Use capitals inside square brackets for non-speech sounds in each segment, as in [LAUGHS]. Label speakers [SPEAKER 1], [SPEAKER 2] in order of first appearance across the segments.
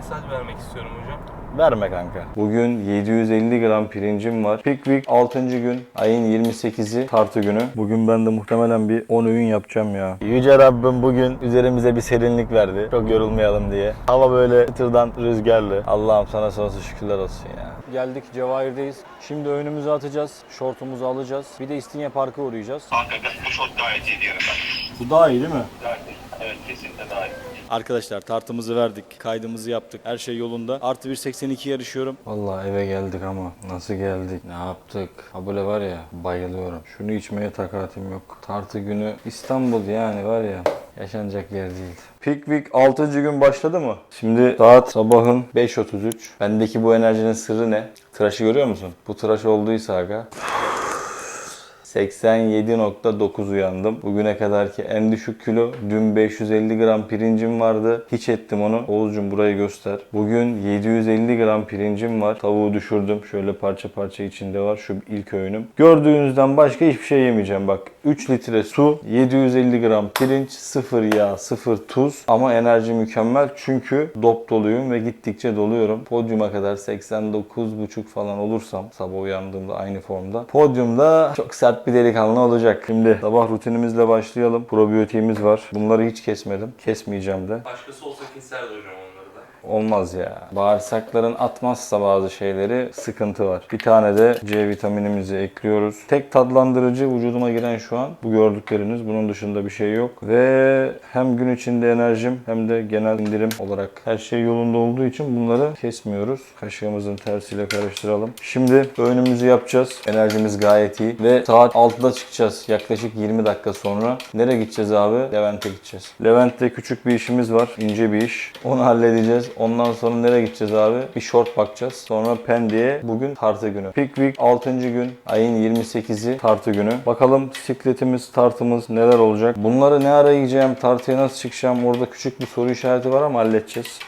[SPEAKER 1] mesaj vermek istiyorum hocam.
[SPEAKER 2] Verme kanka. Bugün 750 gram pirincim var. Pikvik 6. gün. Ayın 28'i tartı günü. Bugün ben de muhtemelen bir 10 öğün yapacağım ya. Yüce Rabbim bugün üzerimize bir serinlik verdi. Çok yorulmayalım diye. Hava böyle tırdan rüzgarlı. Allah'ım sana sonsuz şükürler olsun ya. Geldik Cevahir'deyiz. Şimdi öğünümüzü atacağız. Şortumuzu alacağız. Bir de İstinye Park'a uğrayacağız.
[SPEAKER 3] Kanka bu şort gayet iyi diyorum ben.
[SPEAKER 2] Bu daha iyi değil mi?
[SPEAKER 3] Gayet iyi. Evet kesinlikle daha iyi.
[SPEAKER 2] Arkadaşlar tartımızı verdik, kaydımızı yaptık. Her şey yolunda. Artı 1.82 yarışıyorum. Vallahi eve geldik ama nasıl geldik? Ne yaptık? Ha böyle var ya bayılıyorum. Şunu içmeye takatim yok. Tartı günü İstanbul yani var ya yaşanacak yer değil. Pikvik 6. gün başladı mı? Şimdi saat sabahın 5.33. Bendeki bu enerjinin sırrı ne? Tıraşı görüyor musun? Bu tıraş olduysa aga 87.9 uyandım. Bugüne kadarki en düşük kilo. Dün 550 gram pirincim vardı. Hiç ettim onu. Oğuzcum burayı göster. Bugün 750 gram pirincim var. Tavuğu düşürdüm. Şöyle parça parça içinde var. Şu ilk öğünüm. Gördüğünüzden başka hiçbir şey yemeyeceğim. Bak 3 litre su, 750 gram pirinç, 0 yağ, 0 tuz. Ama enerji mükemmel. Çünkü dop doluyum ve gittikçe doluyorum. Podyuma kadar 89,5 falan olursam sabah uyandığımda aynı formda. Podyumda çok sert bir delikanlı olacak. Şimdi sabah rutinimizle başlayalım. Probiyotiğimiz var. Bunları hiç kesmedim. Kesmeyeceğim de.
[SPEAKER 1] Başkası olsa keserdi hocam da.
[SPEAKER 2] Olmaz ya. Bağırsakların atmazsa bazı şeyleri sıkıntı var. Bir tane de C vitaminimizi ekliyoruz. Tek tatlandırıcı vücuduma giren şu an bu gördükleriniz. Bunun dışında bir şey yok. Ve hem gün içinde enerjim hem de genel indirim olarak her şey yolunda olduğu için bunları kesmiyoruz. Kaşığımızın tersiyle karıştıralım. Şimdi öğünümüzü yapacağız. Enerjimiz gayet iyi. Ve saat 6'da çıkacağız. Yaklaşık 20 dakika sonra. Nereye gideceğiz abi? Levent'e gideceğiz. Levent'te küçük bir işimiz var. ince bir iş. Onu halledeceğiz. Ondan sonra nereye gideceğiz abi? Bir short bakacağız. Sonra Pendik'e bugün tartı günü. Pikvik 6. gün. Ayın 28'i tartı günü. Bakalım sikletimiz, tartımız neler olacak? Bunları ne ara yiyeceğim? Tartıya nasıl çıkacağım? Orada küçük bir soru işareti var ama halledeceğiz.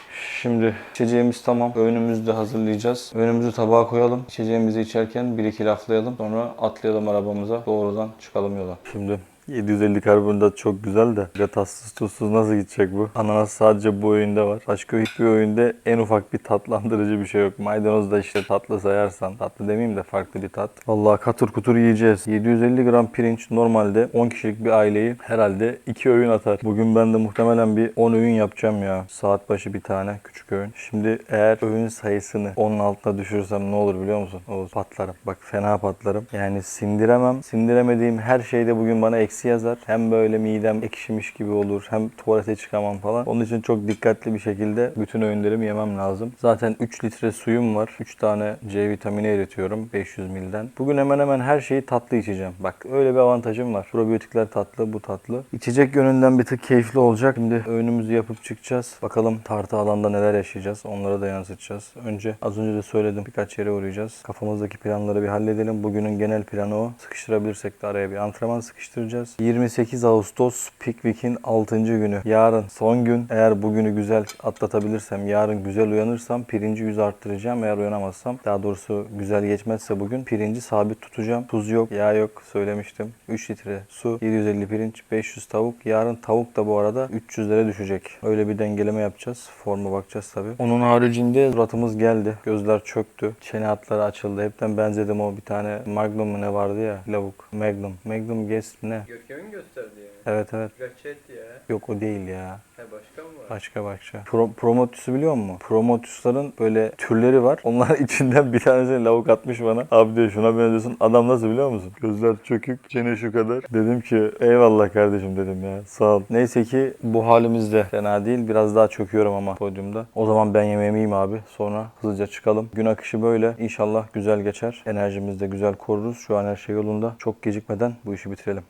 [SPEAKER 2] Şimdi içeceğimiz tamam. Öğünümüzü de hazırlayacağız. Öğünümüzü tabağa koyalım. İçeceğimizi içerken bir iki laflayalım. Sonra atlayalım arabamıza. Doğrudan çıkalım yola. Şimdi 750 karbonhidrat çok güzel de ya tatsız tuzsuz nasıl gidecek bu? Ananas sadece bu öğünde var. Başka hiçbir öğünde en ufak bir tatlandırıcı bir şey yok. Maydanoz da işte tatlı sayarsan. Tatlı demeyeyim de farklı bir tat. Vallahi katır kutur yiyeceğiz. 750 gram pirinç normalde 10 kişilik bir aileyi herhalde 2 öğün atar. Bugün ben de muhtemelen bir 10 öğün yapacağım ya. Saat başı bir tane küçük öğün. Şimdi eğer öğün sayısını 10'un altına düşürürsem ne olur biliyor musun? Olur patlarım. Bak fena patlarım. Yani sindiremem. Sindiremediğim her şeyde bugün bana eksi yazar. Hem böyle midem ekşimiş gibi olur. Hem tuvalete çıkamam falan. Onun için çok dikkatli bir şekilde bütün öğünlerimi yemem lazım. Zaten 3 litre suyum var. 3 tane C vitamini eritiyorum 500 milden. Bugün hemen hemen her şeyi tatlı içeceğim. Bak öyle bir avantajım var. Probiyotikler tatlı, bu tatlı. İçecek yönünden bir tık keyifli olacak. Şimdi öğünümüzü yapıp çıkacağız. Bakalım tartı alanda neler yaşayacağız. Onlara da yansıtacağız. Önce az önce de söyledim birkaç yere uğrayacağız. Kafamızdaki planları bir halledelim. Bugünün genel planı o. Sıkıştırabilirsek de araya bir antrenman sıkıştıracağız. 28 Ağustos Pickwick'in 6. günü. Yarın son gün. Eğer bugünü güzel atlatabilirsem, yarın güzel uyanırsam pirinci 100 arttıracağım. Eğer uyanamazsam, daha doğrusu güzel geçmezse bugün pirinci sabit tutacağım. Tuz yok, yağ yok söylemiştim. 3 litre su, 750 pirinç, 500 tavuk. Yarın tavuk da bu arada 300'lere düşecek. Öyle bir dengeleme yapacağız. Forma bakacağız tabii. Onun haricinde suratımız geldi. Gözler çöktü. Çene hatları açıldı. Hepten benzedim o bir tane Magnum mu ne vardı ya? Lavuk. Magnum. Magnum Guest ne?
[SPEAKER 4] Görkem'in gösterdi yani.
[SPEAKER 2] Evet evet.
[SPEAKER 4] Reçet ya.
[SPEAKER 2] Yok o değil ya.
[SPEAKER 4] Ha başka mı var?
[SPEAKER 2] Başka başka. Pro, Promotus'u biliyor musun? Promotus'ların böyle türleri var. [LAUGHS] Onlar içinden bir tanesini lavuk atmış bana. Abi diyor şuna benziyorsun. Adam nasıl biliyor musun? Gözler çökük, çene şu kadar. Dedim ki eyvallah kardeşim dedim ya. Sağ ol. Neyse ki bu halimizde fena değil. Biraz daha çöküyorum ama podyumda. O zaman ben yemeğimi yiyeyim abi. Sonra hızlıca çıkalım. Gün akışı böyle. İnşallah güzel geçer. Enerjimizi de güzel koruruz. Şu an her şey yolunda. Çok gecikmeden bu işi bitirelim.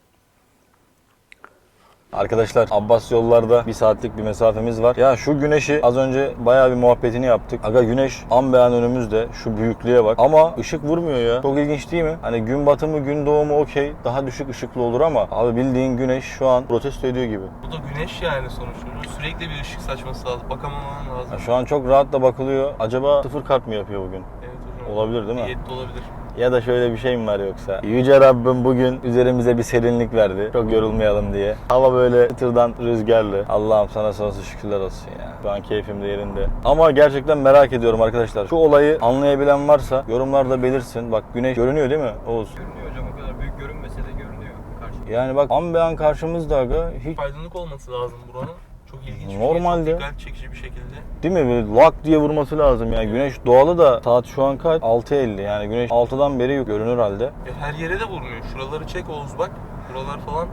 [SPEAKER 2] Arkadaşlar Abbas yollarda bir saatlik bir mesafemiz var. Ya şu güneşi az önce bayağı bir muhabbetini yaptık. Aga güneş an beyan önümüzde. Şu büyüklüğe bak. Ama ışık vurmuyor ya. Çok ilginç değil mi? Hani gün batımı gün doğumu okey. Daha düşük ışıklı olur ama abi bildiğin güneş şu an protesto ediyor gibi.
[SPEAKER 1] Bu da güneş yani sonuçta. Sürekli bir ışık saçması lazım. Bakamaman lazım.
[SPEAKER 2] Ya şu an çok rahat da bakılıyor. Acaba sıfır kart mı yapıyor bugün?
[SPEAKER 1] Evet hocam.
[SPEAKER 2] Olabilir değil mi?
[SPEAKER 1] Diyette olabilir.
[SPEAKER 2] Ya da şöyle bir şey mi var yoksa? Yüce Rabbim bugün üzerimize bir serinlik verdi. Çok yorulmayalım diye. Hava böyle tırdan rüzgarlı. Allah'ım sana sonsuz şükürler olsun ya. Şu an keyfim de yerinde. Ama gerçekten merak ediyorum arkadaşlar. Şu olayı anlayabilen varsa yorumlarda belirsin. Bak güneş görünüyor değil mi Oğuz?
[SPEAKER 4] Görünüyor hocam o kadar büyük görünmese de görünüyor karşı.
[SPEAKER 2] Yani bak an be an karşımızda aga. Hiç
[SPEAKER 1] Aydınlık olması lazım buranın. Çok ilginç
[SPEAKER 2] Normalde.
[SPEAKER 1] bir şey. Çok dikkat çekici bir şekilde.
[SPEAKER 2] Değil mi? Böyle lak diye vurması lazım. Yani güneş doğalı da saat şu an kaç? 6.50. Yani güneş 6'dan beri yok görünür halde.
[SPEAKER 1] Ya her yere de vurmuyor. Şuraları çek Oğuz bak. Buralar falan.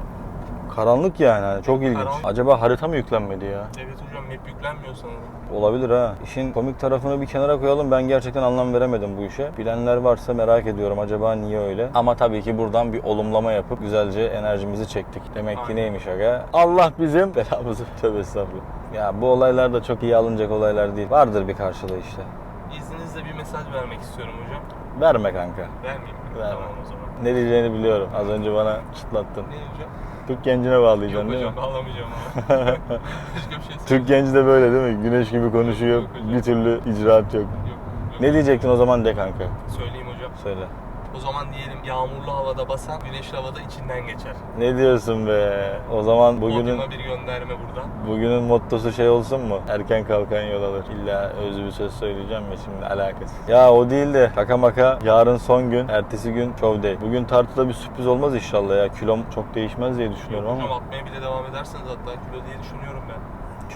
[SPEAKER 2] Karanlık yani. hani çok ilginç.
[SPEAKER 1] Karanlık.
[SPEAKER 2] Acaba harita mı yüklenmedi ya?
[SPEAKER 1] Evet hocam map yüklenmiyor sanırım.
[SPEAKER 2] Olabilir ha. İşin komik tarafını bir kenara koyalım. Ben gerçekten anlam veremedim bu işe. Bilenler varsa merak ediyorum acaba niye öyle. Ama tabii ki buradan bir olumlama yapıp güzelce enerjimizi çektik. Demek ki
[SPEAKER 1] Aynen.
[SPEAKER 2] neymiş aga? Allah bizim [LAUGHS] belamızı tövbe estağfurullah. Ya bu olaylar da çok iyi alınacak olaylar değil. Vardır bir karşılığı işte.
[SPEAKER 1] İzninizle bir mesaj vermek istiyorum hocam.
[SPEAKER 2] Verme kanka.
[SPEAKER 1] Vermeyeyim mi?
[SPEAKER 2] Verme.
[SPEAKER 1] Tamam o zaman.
[SPEAKER 2] Ne diyeceğini biliyorum. Az önce bana çıtlattın.
[SPEAKER 1] Ne hocam?
[SPEAKER 2] Türk gencine
[SPEAKER 1] Yok
[SPEAKER 2] bağlayacaksın mi?
[SPEAKER 1] hocam ağlamayacağım ama. [LAUGHS] Başka bir şey
[SPEAKER 2] Türk
[SPEAKER 1] söyleyeyim.
[SPEAKER 2] genci de böyle değil mi? Güneş gibi konuşuyor.
[SPEAKER 1] Yok hocam.
[SPEAKER 2] Bir türlü icraat yok.
[SPEAKER 1] Yok, yok.
[SPEAKER 2] Ne diyecektin o zaman de kanka.
[SPEAKER 1] Söyleyeyim hocam.
[SPEAKER 2] Söyle.
[SPEAKER 1] O zaman diyelim yağmurlu havada basan, güneşli havada içinden geçer.
[SPEAKER 2] Ne diyorsun be? O zaman bugünün
[SPEAKER 1] Podyuma bir gönderme buradan.
[SPEAKER 2] bugünün mottosu şey olsun mu? Erken kalkan yol alır. İlla özlü bir söz söyleyeceğim ya şimdi alakası. Ya o değil de şaka maka yarın son gün, ertesi gün show day. Bugün tartıda bir sürpriz olmaz inşallah ya. Kilom çok değişmez diye düşünüyorum
[SPEAKER 1] Yok hocam
[SPEAKER 2] ama.
[SPEAKER 1] atmaya bile devam ederseniz hatta kilo diye düşünüyorum ben.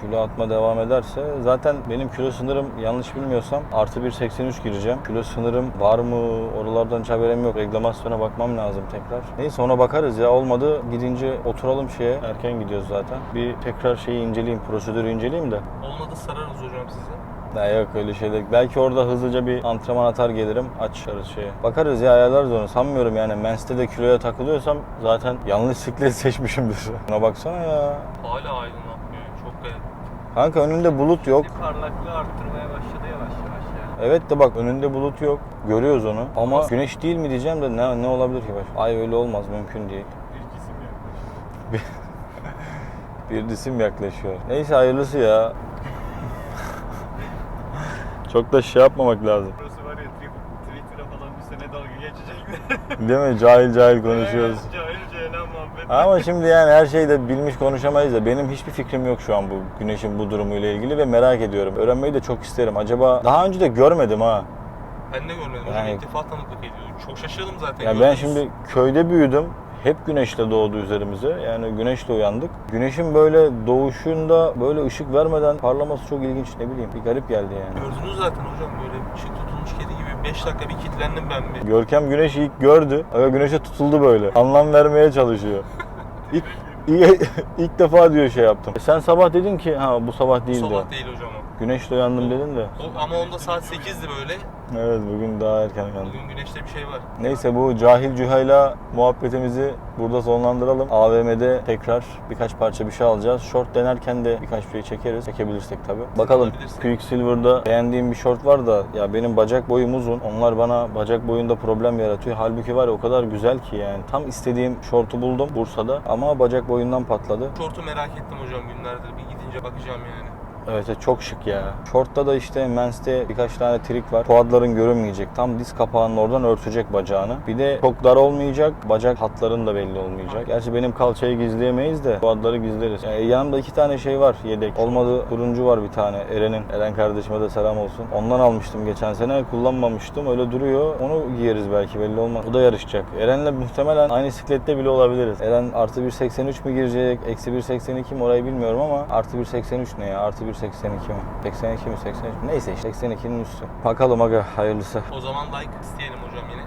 [SPEAKER 2] Kilo atma devam ederse zaten benim kilo sınırım yanlış bilmiyorsam artı 1.83 gireceğim. Kilo sınırım var mı oralardan hiç haberim yok. Reklamasyona bakmam lazım tekrar. Neyse ona bakarız ya olmadı gidince oturalım şeye. Erken gidiyoruz zaten. Bir tekrar şeyi inceleyeyim, prosedürü inceleyeyim de.
[SPEAKER 1] Olmadı sararız hocam size.
[SPEAKER 2] Ya yok öyle şeyler. Belki orada hızlıca bir antrenman atar gelirim. Açarız şeye. Bakarız ya ayarlarız onu. Sanmıyorum yani. Menste de kiloya takılıyorsam zaten yanlış siklet [LAUGHS] seçmişimdir. Buna baksana ya.
[SPEAKER 1] Hala aydınlatmıyor. Garip.
[SPEAKER 2] Kanka önünde bulut yok.
[SPEAKER 4] Bir parlaklığı arttırmaya başladı yavaş yavaş ya.
[SPEAKER 2] Evet de bak önünde bulut yok. Görüyoruz onu. Ama güneş değil mi diyeceğim de ne, ne olabilir ki baş? Ay öyle olmaz mümkün değil.
[SPEAKER 4] Bir cisim yaklaşık. [LAUGHS]
[SPEAKER 2] Bir cisim yaklaşıyor. Neyse hayırlısı ya. [LAUGHS] Çok da şey yapmamak lazım.
[SPEAKER 4] Burası var ya Twi- Twitter'a falan bir sene dalga geçecekler.
[SPEAKER 2] Değil mi? Cahil cahil konuşuyoruz. Ama şimdi yani her şeyi de bilmiş konuşamayız da benim hiçbir fikrim yok şu an bu güneşin bu durumuyla ilgili ve merak ediyorum. Öğrenmeyi de çok isterim. Acaba daha önce de görmedim ha.
[SPEAKER 1] Ben de görmedim.
[SPEAKER 2] Yani-
[SPEAKER 1] İlk defa tanıklık ediyorum. Çok şaşırdım zaten.
[SPEAKER 2] Ya ben şimdi köyde büyüdüm. Hep güneşle doğdu üzerimize. Yani güneşle uyandık. Güneşin böyle doğuşunda böyle ışık vermeden parlaması çok ilginç ne bileyim. Bir garip geldi yani.
[SPEAKER 1] Gördünüz zaten hocam böyle ışık 5 dakika bir kilitlendim ben bir.
[SPEAKER 2] Görkem güneşi ilk gördü. Aga güneşe tutuldu böyle. Anlam vermeye çalışıyor. İlk, ilk, [LAUGHS] ilk defa diyor şey yaptım. E sen sabah dedin ki ha bu sabah değil de.
[SPEAKER 1] Sabah değil hocam.
[SPEAKER 2] Güneşle uyandım dedin de.
[SPEAKER 1] O- ama onda saat 8'di böyle.
[SPEAKER 2] Evet bugün daha erken uyandım.
[SPEAKER 1] Bugün güneşte bir şey var.
[SPEAKER 2] Neyse bu cahil cühayla muhabbetimizi burada sonlandıralım. AVM'de tekrar birkaç parça bir şey alacağız. Short denerken de birkaç şey çekeriz. Çekebilirsek tabii. Bakalım. Quicksilver'da beğendiğim bir short var da ya benim bacak boyum uzun. Onlar bana bacak boyunda problem yaratıyor. Halbuki var ya o kadar güzel ki yani. Tam istediğim short'u buldum Bursa'da ama bacak boyundan patladı.
[SPEAKER 1] Şortu merak ettim hocam günlerdir. Bir gidince bakacağım yani.
[SPEAKER 2] Evet çok şık ya. Short'ta da işte Mens'te birkaç tane trik var. Quadların görünmeyecek. Tam diz kapağının oradan örtecek bacağını. Bir de çok dar olmayacak. Bacak hatların da belli olmayacak. Gerçi benim kalçayı gizleyemeyiz de quadları gizleriz. Yani yanımda iki tane şey var yedek. Olmadı turuncu var bir tane. Eren'in. Eren kardeşime de selam olsun. Ondan almıştım geçen sene. Kullanmamıştım. Öyle duruyor. Onu giyeriz belki belli olmaz. O da yarışacak. Eren'le muhtemelen aynı siklette bile olabiliriz. Eren artı 1.83 mi girecek? Eksi 1.82 mi orayı bilmiyorum ama artı 1.83 ne ya? Artı 1.82 mi? 82 mi 83 mi? Neyse işte 82'nin üstü. Bakalım aga hayırlısı.
[SPEAKER 1] O zaman like isteyelim hocam yine.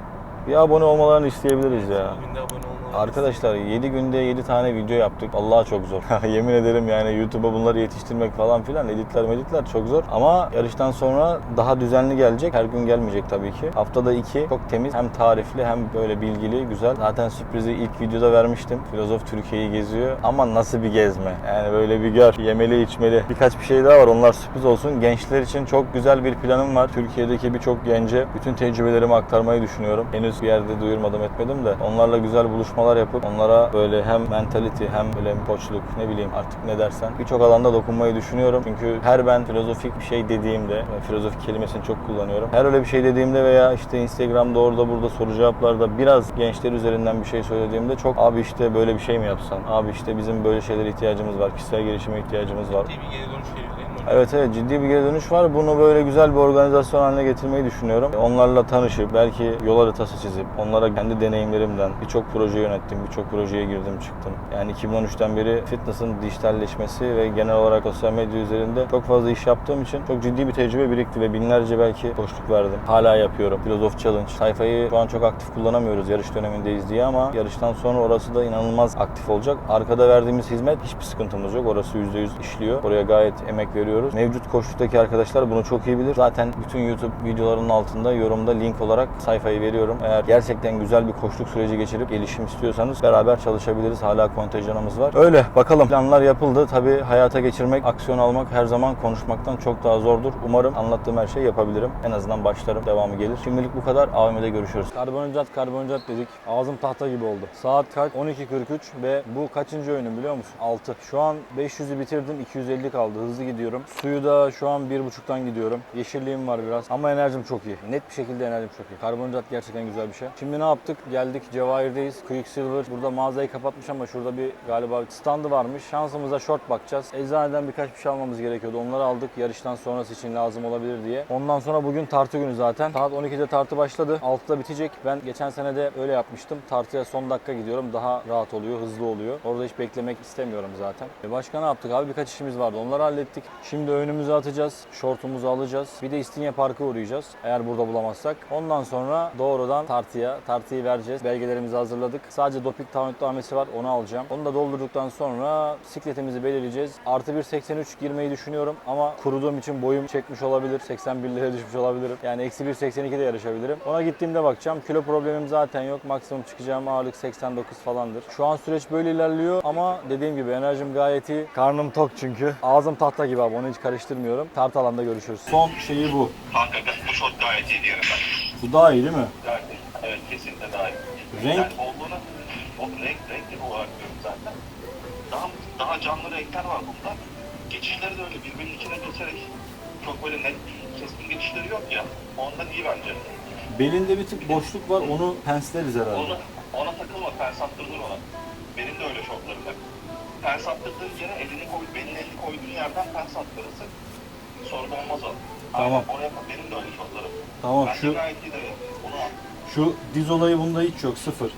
[SPEAKER 2] Bir abone olmalarını isteyebiliriz ya.
[SPEAKER 1] Bugün de abone.
[SPEAKER 2] Arkadaşlar 7 günde 7 tane video yaptık. Allah çok zor. [LAUGHS] Yemin ederim yani YouTube'a bunları yetiştirmek falan filan editler meditler çok zor. Ama yarıştan sonra daha düzenli gelecek. Her gün gelmeyecek tabii ki. Haftada 2 çok temiz. Hem tarifli hem böyle bilgili güzel. Zaten sürprizi ilk videoda vermiştim. Filozof Türkiye'yi geziyor. Ama nasıl bir gezme. Yani böyle bir gör. Yemeli içmeli. Birkaç bir şey daha var. Onlar sürpriz olsun. Gençler için çok güzel bir planım var. Türkiye'deki birçok gence bütün tecrübelerimi aktarmayı düşünüyorum. Henüz bir yerde duyurmadım etmedim de. Onlarla güzel buluşmalar çalışmalar yapıp onlara böyle hem mentality hem böyle koçluk ne bileyim artık ne dersen birçok alanda dokunmayı düşünüyorum. Çünkü her ben filozofik bir şey dediğimde, ve filozofik kelimesini çok kullanıyorum. Her öyle bir şey dediğimde veya işte Instagram'da orada burada soru cevaplarda biraz gençler üzerinden bir şey söylediğimde çok abi işte böyle bir şey mi yapsan? Abi işte bizim böyle şeylere ihtiyacımız var. Kişisel gelişime ihtiyacımız var.
[SPEAKER 1] Bir geri dönüş geliyor?
[SPEAKER 2] Evet evet ciddi bir geri dönüş var. Bunu böyle güzel bir organizasyon haline getirmeyi düşünüyorum. Onlarla tanışıp belki yol haritası çizip onlara kendi deneyimlerimden birçok proje yönettim, birçok projeye girdim çıktım. Yani 2013'ten beri fitness'ın dijitalleşmesi ve genel olarak sosyal medya üzerinde çok fazla iş yaptığım için çok ciddi bir tecrübe birikti ve binlerce belki boşluk verdim. Hala yapıyorum. Filozof Challenge. Sayfayı şu an çok aktif kullanamıyoruz yarış dönemindeyiz diye ama yarıştan sonra orası da inanılmaz aktif olacak. Arkada verdiğimiz hizmet hiçbir sıkıntımız yok. Orası %100 işliyor. Oraya gayet emek veriyoruz. Mevcut koşuktaki arkadaşlar bunu çok iyi bilir. Zaten bütün YouTube videolarının altında yorumda link olarak sayfayı veriyorum. Eğer gerçekten güzel bir koşluk süreci geçirip gelişim istiyorsanız beraber çalışabiliriz. Hala kontenjanımız var. Öyle bakalım. Planlar yapıldı. Tabii hayata geçirmek, aksiyon almak her zaman konuşmaktan çok daha zordur. Umarım anlattığım her şeyi yapabilirim. En azından başlarım. Devamı gelir. Şimdilik bu kadar. AVM'de görüşürüz. Karbonhidrat, karbonhidrat dedik. Ağzım tahta gibi oldu. Saat kaç? 12.43 ve bu kaçıncı öğünüm biliyor musun? 6. Şu an 500'ü bitirdim. 250 kaldı. Hızlı gidiyorum. Suyu da şu an 1.5'tan gidiyorum. Yeşilliğim var biraz. Ama enerjim çok iyi. Net bir şekilde enerjim çok iyi. Karbonhidrat gerçekten güzel bir şey. Şimdi ne yaptık? Geldik Cevahir'deyiz. Quicksilver. Burada mağazayı kapatmış ama şurada bir galiba standı varmış. Şansımıza short bakacağız. Eczaneden birkaç bir şey almamız gerekiyordu. Onları aldık. Yarıştan sonrası için lazım olabilir diye. Ondan sonra bugün tartı günü zaten. Saat 12'de tartı başladı. 6'da bitecek. Ben geçen sene de öyle yapmıştım. Tartıya son dakika gidiyorum. Daha rahat oluyor, hızlı oluyor. Orada hiç beklemek istemiyorum zaten. E başka ne yaptık abi? Birkaç işimiz vardı. Onları hallettik. Şimdi önümüzü atacağız. Şortumuzu alacağız. Bir de İstinye Park'a uğrayacağız. Eğer burada bulamazsak. Ondan sonra doğrudan tartıya. Tartıyı vereceğiz. Belgelerimizi hazırladık. Sadece doping taahhütnamesi var. Onu alacağım. Onu da doldurduktan sonra sikletimizi belirleyeceğiz. Artı 1.83 girmeyi düşünüyorum ama kuruduğum için boyum çekmiş olabilir. 81 liraya düşmüş olabilirim. Yani eksi 1.82'de yarışabilirim. Ona gittiğimde bakacağım. Kilo problemim zaten yok. Maksimum çıkacağım ağırlık 89 falandır. Şu an süreç böyle ilerliyor ama dediğim gibi enerjim gayet iyi. Karnım tok çünkü. Ağzım tahta gibi abi onu hiç karıştırmıyorum. Tartı alanda görüşürüz. Son şeyi bu.
[SPEAKER 3] Kanka bu short gayet iyi diyorum ben.
[SPEAKER 2] Bu daha iyi değil mi?
[SPEAKER 3] Gayet iyi. Evet kesinlikle daha iyi.
[SPEAKER 2] Renk?
[SPEAKER 3] Yani olduğunu, o renk, renkli olarak diyorum zaten. Daha, daha canlı renkler var bunda. Geçişleri de öyle birbirinin içine geçerek çok böyle net keskin geçişleri yok ya. Ondan iyi bence.
[SPEAKER 2] Belinde bir tık boşluk var onu pensleriz herhalde.
[SPEAKER 3] Ona, ona takılma, pers attırılır ona. Benim de öyle şortlarım Pers attırdığın yere elini koy, belin elini koyduğun yerden pers attırırsın. Sorun olmaz o.
[SPEAKER 2] Tamam.
[SPEAKER 3] Aynen, oraya benim de öyle şortlarım.
[SPEAKER 2] Tamam
[SPEAKER 3] Bence
[SPEAKER 2] şu
[SPEAKER 3] gayet iyi de bunu al.
[SPEAKER 2] şu diz olayı bunda hiç yok sıfır.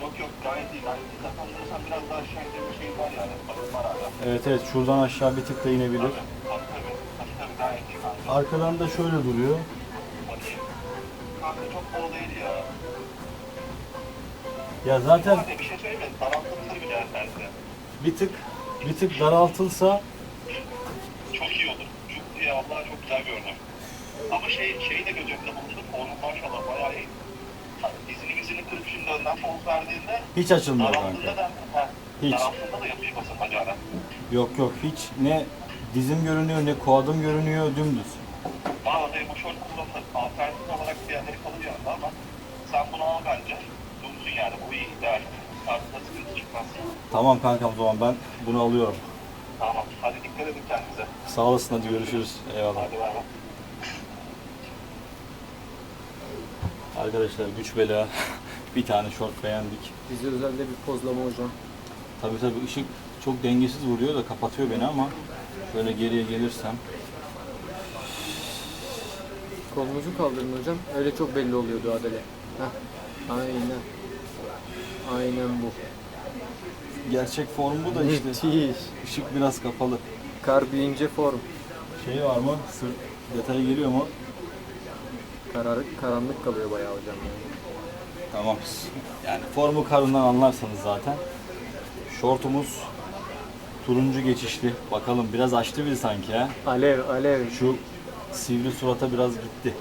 [SPEAKER 3] Yok yok gayet iyi. Gayet iyi. Kazandırırsan biraz daha aşağı bir şey var yani. Var hala.
[SPEAKER 2] Evet evet şuradan aşağı bir tık da inebilir.
[SPEAKER 3] Tabii tabii. Tabii tabii, tabii gayet iyi kanka.
[SPEAKER 2] Arkadan da şöyle duruyor.
[SPEAKER 3] Bakayım. Kanka çok bol değil ya.
[SPEAKER 2] Ya zaten
[SPEAKER 3] bir şey söyleyeyim mi? Daraltılır bile tersi.
[SPEAKER 2] Bir tık bir tık daraltılsa
[SPEAKER 3] Çok iyi olur. Çok iyi. Allah çok güzel gördüm. Ama şey, şeyi de göz önünde bulundum. Formu maşallah bayağı iyi. Dizini dizini kırıp şimdi önden poz verdiğinde
[SPEAKER 2] hiç açılmıyor kanka.
[SPEAKER 3] da, ha,
[SPEAKER 2] Hiç.
[SPEAKER 3] daraldığında da yapışmasın bacağına.
[SPEAKER 2] Yok yok hiç ne dizim görünüyor ne kuadım görünüyor dümdüz.
[SPEAKER 3] Bu şort kullanılır. Alternatif olarak diğerleri kalır yanında ama sen bunu al bence. Dursun yani. Bu iyi ideal. Tartıda sıkıntı çıkmaz.
[SPEAKER 2] Tamam kankam o zaman ben bunu alıyorum.
[SPEAKER 3] Tamam. Hadi dikkat edin kendinize.
[SPEAKER 2] Sağ olasın hadi görüşürüz. Eyvallah.
[SPEAKER 3] Hadi bay bay.
[SPEAKER 2] Arkadaşlar güç bela [LAUGHS] bir tane şort beğendik.
[SPEAKER 5] Bize özelde bir pozlama hocam.
[SPEAKER 2] Tabii tabii ışık çok dengesiz vuruyor da kapatıyor beni ama şöyle geriye gelirsem
[SPEAKER 5] Kolunuzu kaldırın hocam. Öyle çok belli oluyordu Adele. Heh. Aynen. Aynen bu.
[SPEAKER 2] Gerçek form bu da işte
[SPEAKER 5] Müthiş.
[SPEAKER 2] ışık biraz kapalı.
[SPEAKER 5] Kar büyüyünce form.
[SPEAKER 2] Şey var mı? Sır detayı geliyor mu?
[SPEAKER 5] Karar, karanlık kalıyor bayağı hocam. Yani.
[SPEAKER 2] Tamam. Yani formu karından anlarsanız zaten. Şortumuz turuncu geçişli. Bakalım biraz açtı bir sanki ha.
[SPEAKER 5] Alev, alev.
[SPEAKER 2] Şu sivri surata biraz gitti.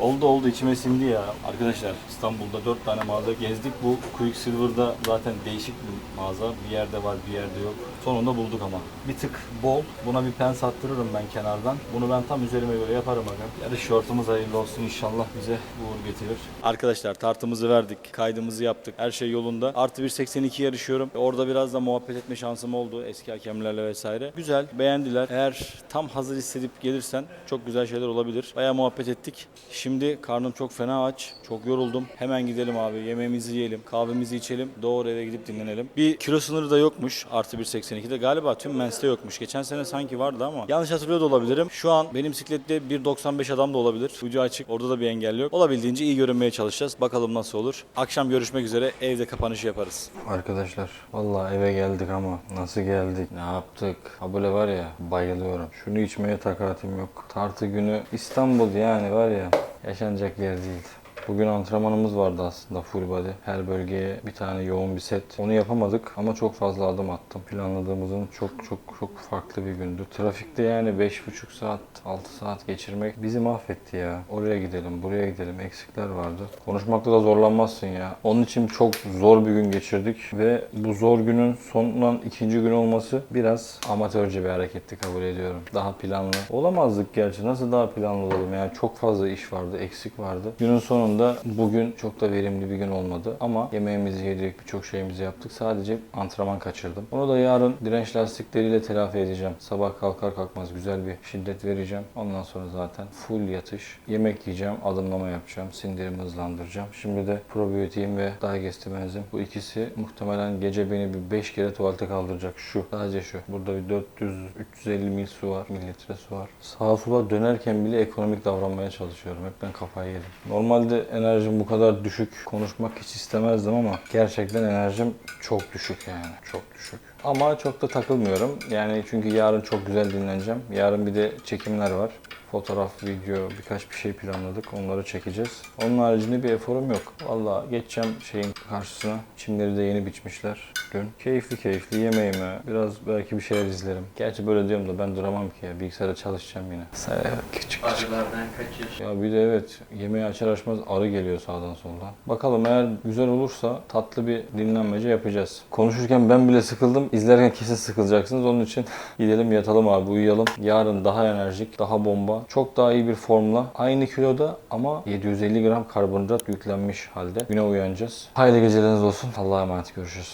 [SPEAKER 2] Oldu oldu içime sindi ya. Arkadaşlar İstanbul'da 4 tane mağaza gezdik. Bu Quicksilver'da zaten değişik bir mağaza. Bir yerde var bir yerde yok. Sonunda bulduk ama. Bir tık bol. Buna bir pens attırırım ben kenardan. Bunu ben tam üzerime göre yaparım aga. Yarış şortumuz hayırlı olsun inşallah bize uğur getirir. Arkadaşlar tartımızı verdik. Kaydımızı yaptık. Her şey yolunda. Artı 1.82 yarışıyorum. Orada biraz da muhabbet etme şansım oldu eski hakemlerle vesaire. Güzel. Beğendiler. Eğer tam hazır hissedip gelirsen çok güzel şeyler olabilir. Bayağı muhabbet ettik. Şimdi karnım çok fena aç. Çok yoruldum. Hemen gidelim abi. Yemeğimizi yiyelim. Kahvemizi içelim. Doğru eve gidip dinlenelim. Bir kilo sınırı da yokmuş. Artı 1.82'de. Galiba tüm Mens'te yokmuş. Geçen sene sanki vardı ama. Yanlış hatırlıyor da olabilirim. Şu an benim bisiklette 1.95 adam da olabilir. Ucu açık. Orada da bir engel yok. Olabildiğince iyi görünmeye çalışacağız. Bakalım nasıl olur. Akşam görüşmek üzere. Evde kapanışı yaparız. Arkadaşlar vallahi eve geldik ama nasıl geldik? Ne yaptık? Ha böyle var ya bayılıyorum. Şunu içmeye takatim yok. Tartı günü İstanbul yani var ya yaşanacak yer değil. Bugün antrenmanımız vardı aslında full body. Her bölgeye bir tane yoğun bir set. Onu yapamadık ama çok fazla adım attım. Planladığımızın çok çok çok farklı bir gündü. Trafikte yani 5,5 saat, 6 saat geçirmek bizi mahvetti ya. Oraya gidelim, buraya gidelim. Eksikler vardı. Konuşmakta da zorlanmazsın ya. Onun için çok zor bir gün geçirdik ve bu zor günün sonundan ikinci gün olması biraz amatörce bir hareketti kabul ediyorum. Daha planlı. Olamazdık gerçi. Nasıl daha planlı olalım yani çok fazla iş vardı, eksik vardı. Günün sonunda bugün çok da verimli bir gün olmadı ama yemeğimizi yedik, birçok şeyimizi yaptık. Sadece antrenman kaçırdım. Onu da yarın direnç lastikleriyle telafi edeceğim. Sabah kalkar kalkmaz güzel bir şiddet vereceğim. Ondan sonra zaten full yatış. Yemek yiyeceğim, adımlama yapacağım, sindirimi hızlandıracağım. Şimdi de probiyotiğim ve digesti. Bu ikisi muhtemelen gece beni bir 5 kere tuvalete kaldıracak. Şu, sadece şu. Burada bir 400-350 mil su var, mililitre su var. Sağa sola dönerken bile ekonomik davranmaya çalışıyorum. Hep ben kafayı yedim. Normalde enerjim bu kadar düşük. Konuşmak hiç istemezdim ama gerçekten enerjim çok düşük yani. Çok düşük. Ama çok da takılmıyorum. Yani çünkü yarın çok güzel dinleneceğim. Yarın bir de çekimler var. Fotoğraf, video, birkaç bir şey planladık. Onları çekeceğiz. Onun haricinde bir eforum yok. Valla geçeceğim şeyin karşısına. Çimleri de yeni biçmişler dün. Keyifli keyifli yemeğimi, biraz belki bir şeyler izlerim. Gerçi böyle diyorum da ben duramam ki ya. Bilgisayarda çalışacağım yine. Sen küçük küçük.
[SPEAKER 5] Arılardan kaçış.
[SPEAKER 2] Ya bir de evet yemeği açar açmaz arı geliyor sağdan soldan. Bakalım eğer güzel olursa tatlı bir dinlenmece yapacağız. Konuşurken ben bile sıkıldım. İzlerken kesin sıkılacaksınız. Onun için gidelim yatalım abi uyuyalım. Yarın daha enerjik, daha bomba. Çok daha iyi bir formla. Aynı kiloda ama 750 gram karbonhidrat yüklenmiş halde güne uyanacağız. Hayırlı geceleriniz olsun. Allah'a emanet görüşürüz.